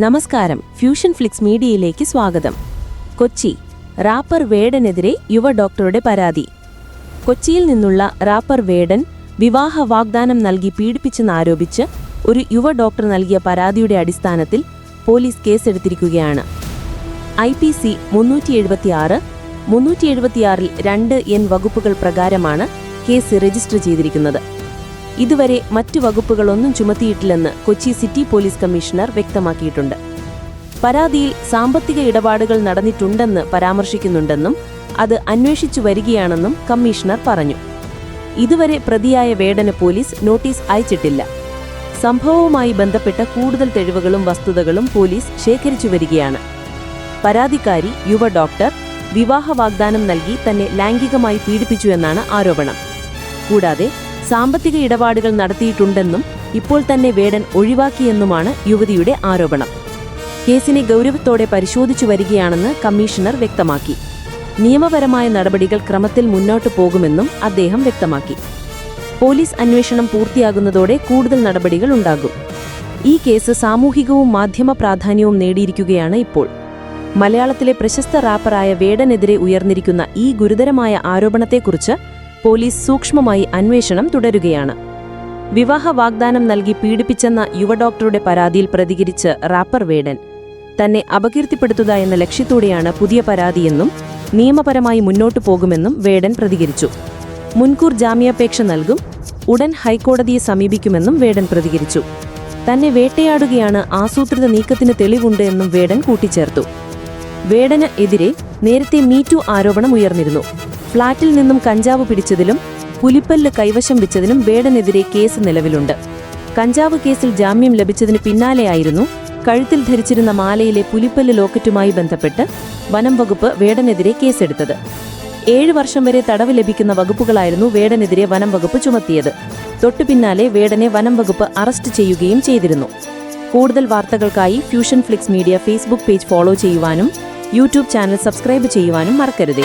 നമസ്കാരം. Fusion Flix മീഡിയയിലേക്ക് സ്വാഗതം. കൊച്ചി. റാപ്പർ വേടനെതിരെ യുവ ഡോക്ടറുടെ പരാതി. കൊച്ചിയിൽ നിന്നുള്ള റാപ്പർ വേടൻ വിവാഹ വാഗ്ദാനം നൽകി പീഡിപ്പിച്ചെന്നാരോപിച്ച് ഒരു യുവ ഡോക്ടർ നൽകിയ പരാതിയുടെ അടിസ്ഥാനത്തിൽ പോലീസ് കേസെടുത്തിരിക്കുകയാണ്. ഐ പി സി മുന്നൂറ്റി എഴുപത്തിയാറ് മുന്നൂറ്റി എഴുപത്തിയാറിൽ രണ്ട് എൻ വകുപ്പുകൾ പ്രകാരമാണ് കേസ് രജിസ്റ്റർ ചെയ്തിരിക്കുന്നത്. ഇതുവരെ മറ്റു വകുപ്പുകളൊന്നും ചുമത്തിയിട്ടില്ലെന്ന് കൊച്ചി സിറ്റി പോലീസ് കമ്മീഷണർ വ്യക്തമാക്കിയിട്ടുണ്ട്. പരാതിയിൽ സാമ്പത്തിക ഇടപാടുകൾ നടന്നിട്ടുണ്ടെന്ന് പരാമർശിക്കുന്നുണ്ടെന്നും അത് അന്വേഷിച്ചു വരികയാണെന്നും കമ്മീഷണർ പറഞ്ഞു. ഇതുവരെ പ്രതിയായ വേടന പോലീസ് നോട്ടീസ് അയച്ചിട്ടില്ല. സംഭവവുമായി ബന്ധപ്പെട്ട കൂടുതൽ തെളിവുകളും വസ്തുതകളും പോലീസ് ശേഖരിച്ചു വരികയാണ്. പരാതിക്കാരി യുവ ഡോക്ടർ വിവാഹ വാഗ്ദാനം നൽകി തന്നെ ലൈംഗികമായി പീഡിപ്പിച്ചു എന്നാണ് ആരോപണം. കൂടാതെ സാമ്പത്തിക ഇടപാടുകൾ നടത്തിയിട്ടുണ്ടെന്നും ഇപ്പോൾ തന്നെ വേടൻ ഒഴിവാക്കിയെന്നുമാണ് യുവതിയുടെ ആരോപണം. കേസിനെ ഗൗരവത്തോടെ പരിശോധിച്ചു വരികയാണെന്ന് കമ്മീഷണർ വ്യക്തമാക്കി. നിയമപരമായ നടപടികൾ ക്രമത്തിൽ മുന്നോട്ടു പോകുമെന്നും അദ്ദേഹം വ്യക്തമാക്കി. പോലീസ് അന്വേഷണം പൂർത്തിയാകുന്നതോടെ കൂടുതൽ നടപടികൾ ഉണ്ടാകും. ഈ കേസ് സാമൂഹികവും മാധ്യമ പ്രാധാന്യവും നേടിയിരിക്കുകയാണ് ഇപ്പോൾ. മലയാളത്തിലെ പ്രശസ്ത റാപ്പറായ വേടനെതിരെ ഉയർന്നിരിക്കുന്ന ഈ ഗുരുതരമായ ആരോപണത്തെക്കുറിച്ച് പോലീസ് സൂക്ഷ്മമായി അന്വേഷണം തുടരുകയാണ്. വിവാഹ വാഗ്ദാനം നൽകി പീഡിപ്പിച്ചെന്ന യുവഡോക്ടറുടെ പരാതിയിൽ പ്രതികരിച്ച് റാപ്പർ വേടൻ. തന്നെ അപകീർത്തിപ്പെടുത്തുക എന്ന ലക്ഷ്യത്തോടെയാണ് പുതിയ പരാതിയെന്നും നിയമപരമായി മുന്നോട്ടു പോകുമെന്നും വേടൻ പ്രതികരിച്ചു. മുൻകൂർ ജാമ്യാപേക്ഷ നൽകും ഉടൻ ഹൈക്കോടതിയെ സമീപിക്കുമെന്നും വേടൻ പ്രതികരിച്ചു. തന്നെ വേട്ടയാടുകയാണ് ആസൂത്രിത നീക്കത്തിന് തെളിവുണ്ട് എന്നും വേടൻ കൂട്ടിച്ചേർത്തു. വേടന് എതിരെ നേരത്തെ മീറ്റു ആരോപണം ഉയർന്നിരുന്നു. ഫ്ളാറ്റിൽ നിന്നും കഞ്ചാവ് പിടിച്ചതിലും പുലിപ്പല്ല് കൈവശം വെച്ചതിനും ബേഡനെതിരെ കേസ് നിലവിലുണ്ട്. കഞ്ചാവ് കേസിൽ ജാമ്യം ലഭിച്ചതിന് പിന്നാലെയായിരുന്നു കഴുത്തിൽ ധരിച്ചിരുന്ന മാലയിലെ പുലിപ്പല്ല് ലോക്കറ്റുമായി ബന്ധപ്പെട്ട് വനം വകുപ്പ് വേടനെതിരെ കേസെടുത്തത്. ഏഴു വർഷം വരെ തടവ് ലഭിക്കുന്ന വകുപ്പുകളായിരുന്നു വേടനെതിരെ വനം വകുപ്പ് ചുമത്തിയത്. തൊട്ടു പിന്നാലെ വേടനെ വനം വകുപ്പ് അറസ്റ്റ് ചെയ്യുകയും ചെയ്തിരുന്നു. കൂടുതൽ വാർത്തകൾക്കായി fusion flix media Facebook page follow ചെയ്യുവാനും യൂട്യൂബ് ചാനൽ സബ്സ്ക്രൈബ് ചെയ്യുവാനും മറക്കരുതേ.